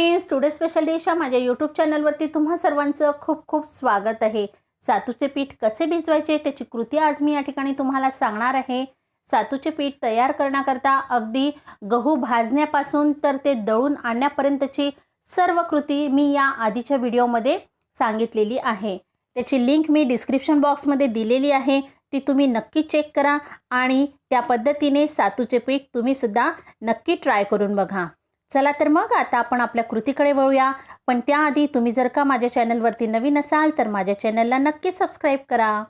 Friends today special dish या माझ्या YouTube चॅनलवरती तुम्हा सर्वांचं खूप खूप स्वागत आहे. सातूचे पीठ कसे भिजवायचे त्याची कृती आज मी या ठिकाणी तुम्हाला सांगणार आहे. सातूचे पीठ तयार करण्याकरता अगदी गहू भाजण्यापासून तर ते दळून आणण्यापर्यंतची सर्व कृती मी या आधीच्या व्हिडिओमध्ये सांगितलेली आहे. त्याची लिंक मी डिस्क्रिप्शन बॉक्समध्ये दिलेली आहे. ती तुम्ही नक्की चेक करा आणि त्या पद्धतीने सातूचे पीठ तुम्ही सुद्धा नक्की ट्राय करून बघा. चला तर मग आता आपण आपल्या कृतीकडे वळूया. पण त्याआधी तुम्ही जर का माझ्या चॅनलवरती नवीन असाल तर माझ्या चॅनलला नक्की सबस्क्राईब करा.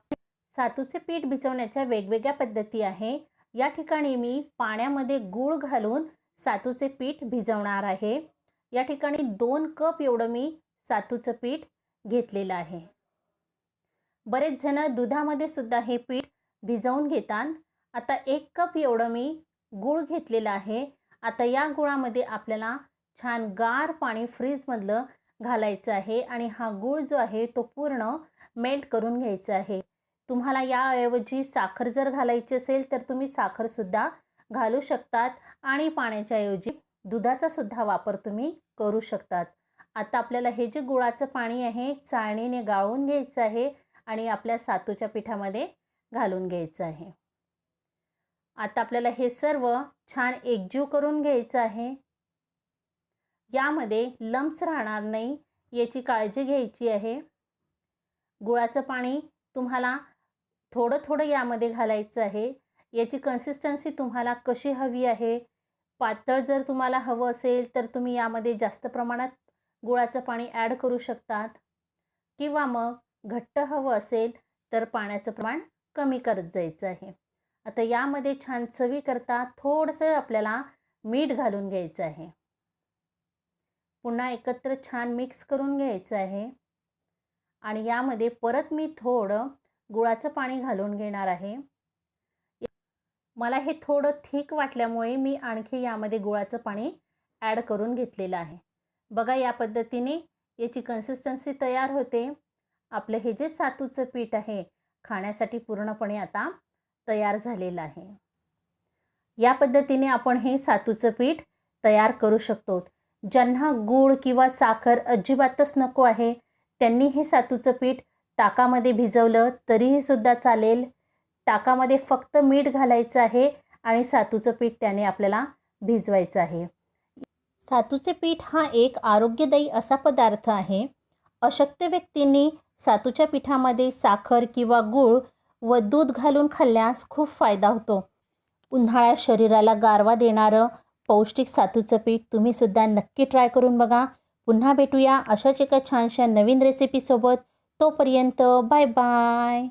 सातूचे पीठ भिजवण्याच्या वेगवेगळ्या पद्धती आहे. या ठिकाणी मी पाण्यामध्ये गूळ घालून सातूचे पीठ भिजवणार आहे. या ठिकाणी दोन कप एवढं मी सातूचं पीठ घेतलेलं आहे. बरेच जण दुधामध्ये सुद्धा हे पीठ भिजवून घेतात. आता एक कप एवढं मी गूळ घेतलेलं आहे. आता या गुळामध्ये आपल्याला छान गार पाणी फ्रीजमधलं घालायचं आहे आणि हा गूळ जो आहे तो पूर्ण मेल्ट करून घ्यायचा आहे. तुम्हाला याऐवजी साखर जर घालायची असेल तर तुम्ही साखरसुद्धा घालू शकतात आणि पाण्याच्या ऐवजी दुधाचा सुद्धा वापर तुम्ही करू शकतात. आता आपल्याला हे जे गुळाचं पाणी आहे चाळणीने गाळून घ्यायचं आहे आणि आपल्या सातूच्या पिठामध्ये घालून घ्यायचं आहे. आता आपल्याला हे सर्व छान एकजीव करून घ्यायचं आहे. यामध्ये लम्स राहणार नाही याची काळजी घ्यायची आहे. गुळाचं पाणी तुम्हाला थोडं थोडं यामध्ये घालायचं आहे. याची कन्सिस्टन्सी तुम्हाला कशी हवी आहे? पातळ जर तुम्हाला हवं असेल तर तुम्ही यामध्ये जास्त प्रमाणात गुळाचं पाणी ॲड करू शकतात. किंवा मग घट्ट हवं असेल तर पाण्याचं प्रमाण कमी करत जायचं आहे. आता यामध्ये छान चवी करता थोडंसं आपल्याला मीठ घालून घ्यायचं आहे. पुन्हा एकत्र छान मिक्स करून घ्यायचं आहे. आणि यामध्ये परत मी थोडं गुळाचं पाणी घालून घेणार आहे. मला हे थोडं थिक वाटल्यामुळे मी आणखी यामध्ये गुळाचं पाणी ॲड करून घेतलेलं आहे. बघा या पद्धतीने याची कन्सिस्टन्सी तयार होते. आपलं हे जे सातूचं पीठ आहे खाण्यासाठी पूर्णपणे आता तयार झालेलं आहे. या पद्धतीने आपण हे सातूचं पीठ तयार करू शकतो. ज्यांना गूळ किंवा साखर अजिबातच नको आहे त्यांनी हे सातूचं पीठ ताकामध्ये भिजवलं तरीही सुद्धा चालेल. ताकामध्ये फक्त मीठ घालायचं आहे आणि सातूचं पीठ त्याने आपल्याला भिजवायचं आहे. सातूचे पीठ हा एक आरोग्यदायी असा पदार्थ आहे. अशक्त व्यक्तींनी सातूच्या पिठामध्ये साखर किंवा गूळ व दूध घालून खाल्ल्यास खूप फायदा होतो. उन्हाळ्यात शरीराला गारवा देणारं पौष्टिक सातूचं पीठ तुम्हीसुद्धा नक्की ट्राय करून बघा. पुन्हा भेटूया अशाच एका छानशा नवीन रेसिपीसोबत तोपर्यंत बाय बाय